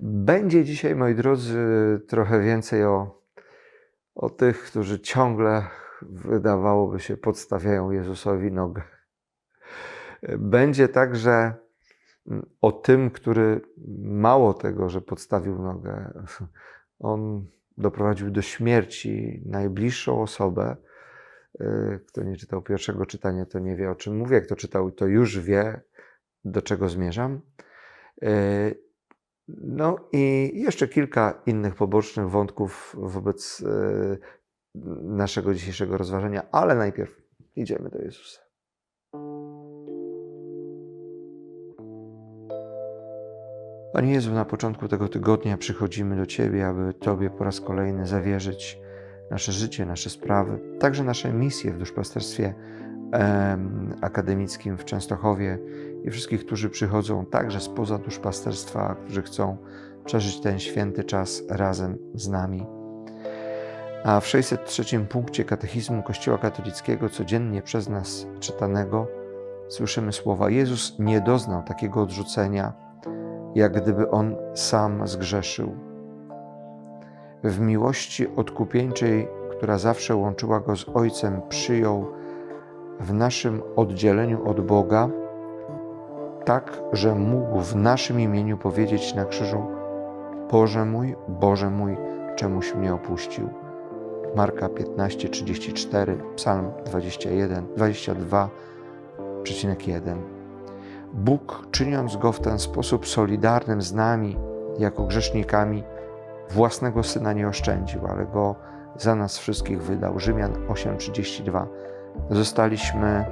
Będzie dzisiaj, moi drodzy, trochę więcej o, o tych, którzy ciągle, wydawałoby się, podstawiają Jezusowi nogę. Będzie także o tym, który mało tego, że podstawił nogę, on doprowadził do śmierci najbliższą osobę. Kto nie czytał pierwszego czytania, to nie wie o czym mówię. Kto czytał, to już wie, do czego zmierzam. No i jeszcze kilka innych pobocznych wątków wobec naszego dzisiejszego rozważania, ale najpierw idziemy do Jezusa. Panie Jezu, na początku tego tygodnia przychodzimy do Ciebie, aby Tobie po raz kolejny zawierzyć nasze życie, nasze sprawy, także nasze misje w duszpasterstwie akademickim w Częstochowie i wszystkich, którzy przychodzą także spoza duszpasterstwa, którzy chcą przeżyć ten święty czas razem z nami. A w 603 punkcie Katechizmu Kościoła Katolickiego, codziennie przez nas czytanego, słyszymy słowa: Jezus nie doznał takiego odrzucenia, jak gdyby on sam zgrzeszył. W miłości odkupieńczej, która zawsze łączyła go z Ojcem, przyjął w naszym oddzieleniu od Boga, tak, że mógł w naszym imieniu powiedzieć na krzyżu: Boże mój, Boże mój, czemuś mnie opuścił. Marka 15, 34, Psalm 21, 22,1. Bóg, czyniąc go w ten sposób solidarnym z nami, jako grzesznikami, własnego syna nie oszczędził, ale go za nas wszystkich wydał. Rzymian 8:32. Zostaliśmy,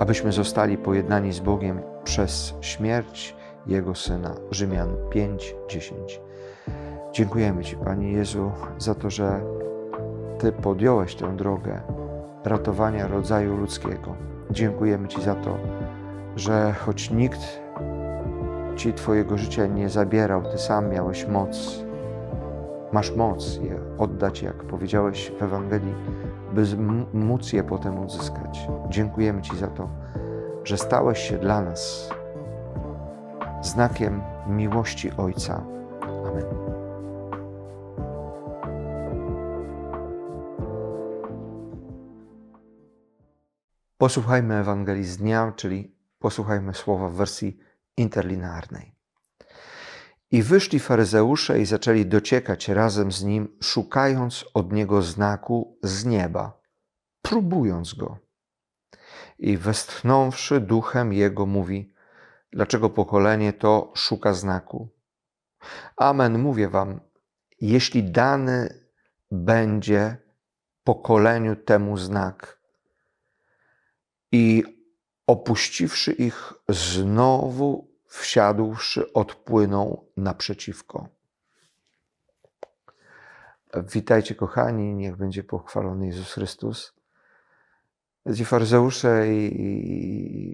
abyśmy zostali pojednani z Bogiem przez śmierć Jego syna. Rzymian 5:10. Dziękujemy Ci, Panie Jezu, za to, że Ty podjąłeś tę drogę ratowania rodzaju ludzkiego. Dziękujemy Ci za to, że choć nikt Ci Twojego życia nie zabierał, Ty sam miałeś moc. Masz moc je oddać, jak powiedziałeś w Ewangelii, by móc je potem odzyskać. Dziękujemy Ci za to, że stałeś się dla nas znakiem miłości Ojca. Amen. Posłuchajmy Ewangelii z dnia, czyli posłuchajmy słowa w wersji interlinearnej. I wyszli faryzeusze i zaczęli dociekać razem z nim, szukając od niego znaku z nieba, próbując go. I westchnąwszy duchem jego, mówi: Dlaczego pokolenie to szuka znaku? Amen, mówię wam, jeśli dany będzie pokoleniu temu znak, i opuściwszy ich, znowu wsiadłszy, odpłynął naprzeciwko. Witajcie, kochani, niech będzie pochwalony Jezus Chrystus. Ci faryzeusze i,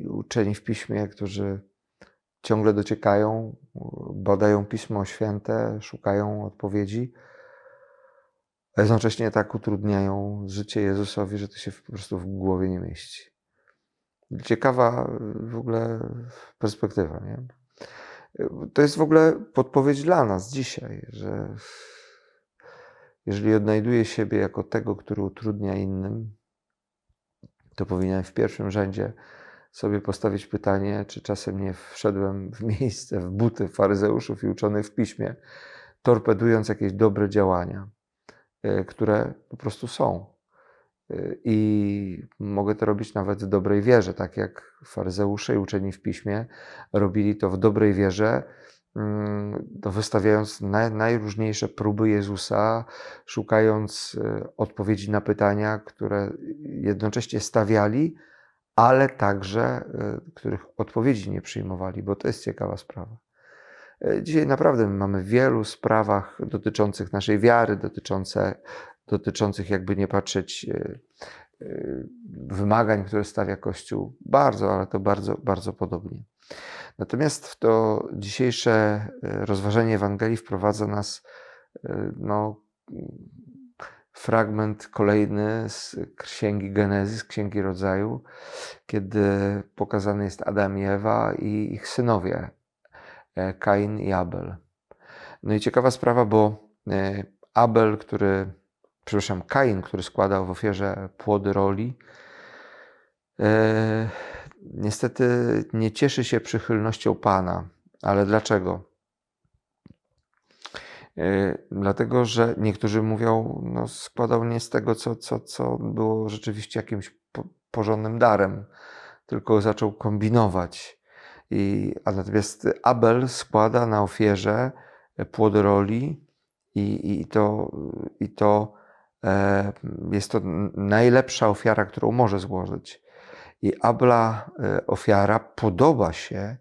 i uczeni w piśmie, którzy ciągle dociekają, badają Pismo Święte, szukają odpowiedzi, a jednocześnie tak utrudniają życie Jezusowi, że to się po prostu w głowie nie mieści. Ciekawa w ogóle perspektywa. Nie? To jest w ogóle podpowiedź dla nas dzisiaj, że jeżeli odnajduję siebie jako tego, który utrudnia innym, to powinienem w pierwszym rzędzie sobie postawić pytanie, czy czasem nie wszedłem w miejsce, w buty faryzeuszów i uczonych w piśmie, torpedując jakieś dobre działania, e, które po prostu są. I mogę to robić nawet w dobrej wierze, tak jak faryzeusze i uczeni w piśmie robili to w dobrej wierze, mm, wystawiając najróżniejsze próby Jezusa, szukając e, odpowiedzi na pytania, które jednocześnie stawiali, ale także e, których odpowiedzi nie przyjmowali, bo to jest ciekawa sprawa. Dzisiaj naprawdę mamy w wielu sprawach dotyczących naszej wiary, dotyczące dotyczących, jakby nie patrzeć, e, e, wymagań, które stawia Kościół. Bardzo, ale to bardzo, bardzo podobnie. Natomiast w to dzisiejsze e, rozważenie Ewangelii wprowadza nas no, fragment kolejny z Księgi Genezis, Księgi Rodzaju, kiedy pokazany jest Adam i Ewa i ich synowie. Kain i Abel. No i ciekawa sprawa, bo Abel, który, przepraszam, Kain, który składał w ofierze płody roli, e, niestety nie cieszy się przychylnością Pana. Ale dlaczego? E, dlatego, że niektórzy mówią, no składał nie z tego, co, co, co było rzeczywiście jakimś porządnym darem, tylko zaczął kombinować. I, a natomiast Abel składa na ofierze płody roli i, i, to, i to jest to najlepsza ofiara, którą może złożyć. I Abla e, ofiara podoba się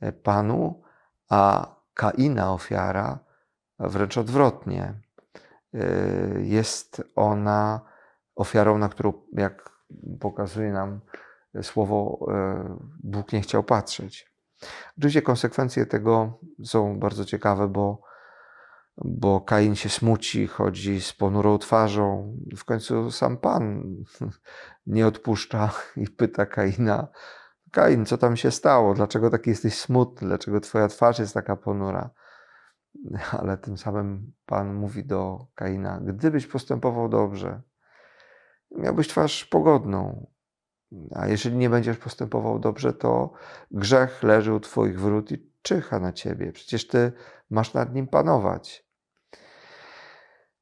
e, Panu, a Kaina ofiara wręcz odwrotnie. Jest ona ofiarą, na którą, jak pokazuje nam słowo, Bóg nie chciał patrzeć. Oczywiście konsekwencje tego są bardzo ciekawe, bo, bo Kain się smuci, chodzi z ponurą twarzą. W końcu sam Pan nie odpuszcza i pyta Kaina: Kain, co tam się stało? Dlaczego taki jesteś smutny? Dlaczego twoja twarz jest taka ponura? Ale tym samym Pan mówi do Kaina: Gdybyś postępował dobrze, miałbyś twarz pogodną, a jeżeli nie będziesz postępował dobrze, to grzech leży u Twoich wrót i czyha na Ciebie. Przecież Ty masz nad nim panować.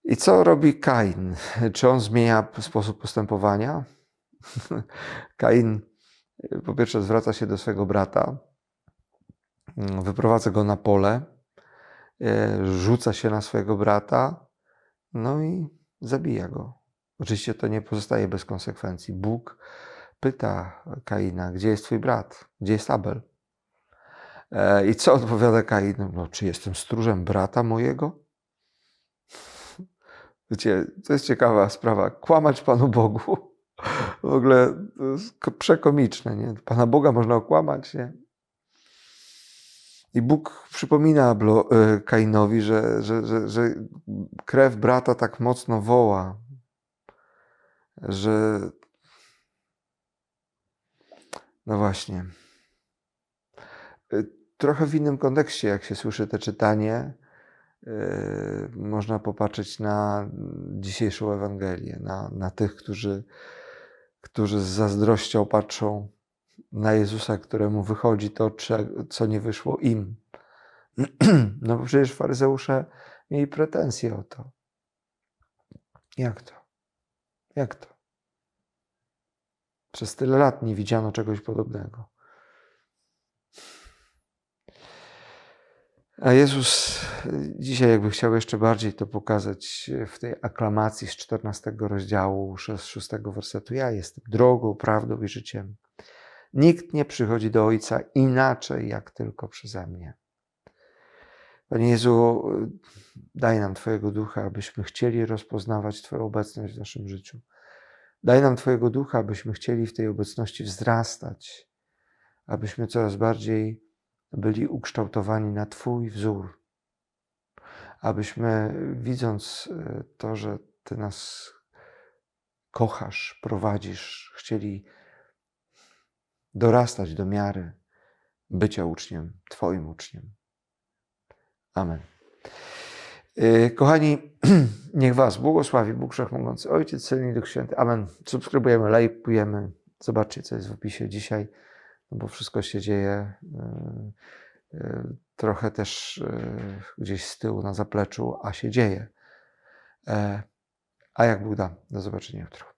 I co robi Kain? Czy on zmienia sposób postępowania? Kain po pierwsze zwraca się do swojego brata, wyprowadza go na pole, e, rzuca się na swojego brata, no i zabija go. Oczywiście to nie pozostaje bez konsekwencji. Bóg pyta Kaina, gdzie jest twój brat? Gdzie jest Abel? E, I co odpowiada Kain? No, czy jestem stróżem brata mojego? Wiecie, to jest ciekawa sprawa. Kłamać Panu Bogu. W ogóle przekomiczne, nie? Pana Boga można okłamać, nie? I Bóg przypomina e, Kainowi, że, że, że, że krew brata tak mocno woła, że no właśnie. Y, trochę w innym kontekście, jak się słyszy te czytanie, można popatrzeć na dzisiejszą Ewangelię, na, na tych, którzy, którzy z zazdrością patrzą na Jezusa, któremu wychodzi to, co nie wyszło im. No bo przecież faryzeusze mieli pretensje o to. Jak to? Jak to? Przez tyle lat nie widziano czegoś podobnego. A Jezus dzisiaj jakby chciał jeszcze bardziej to pokazać w tej aklamacji z 14 rozdziału, 6 wersetu. Ja jestem drogą, prawdą i życiem. Nikt nie przychodzi do Ojca inaczej, jak tylko przeze mnie. Panie Jezu, daj nam Twojego ducha, abyśmy chcieli rozpoznawać Twoją obecność w naszym życiu. Daj nam Twojego ducha, abyśmy chcieli w tej obecności wzrastać, abyśmy coraz bardziej byli ukształtowani na Twój wzór, abyśmy widząc e, to, że Ty nas kochasz, prowadzisz, chcieli dorastać do miary bycia uczniem, Twoim uczniem. Amen. Y, kochani, niech Was błogosławi Bóg Wszechmogący, Ojciec, Syn i Duch Święty. Amen. Subskrybujemy, lajkujemy. Zobaczcie, co jest w opisie dzisiaj, no bo wszystko się dzieje y, y, trochę też gdzieś z tyłu na zapleczu, a się dzieje. E, a jak Bóg da, do zobaczenia jutro.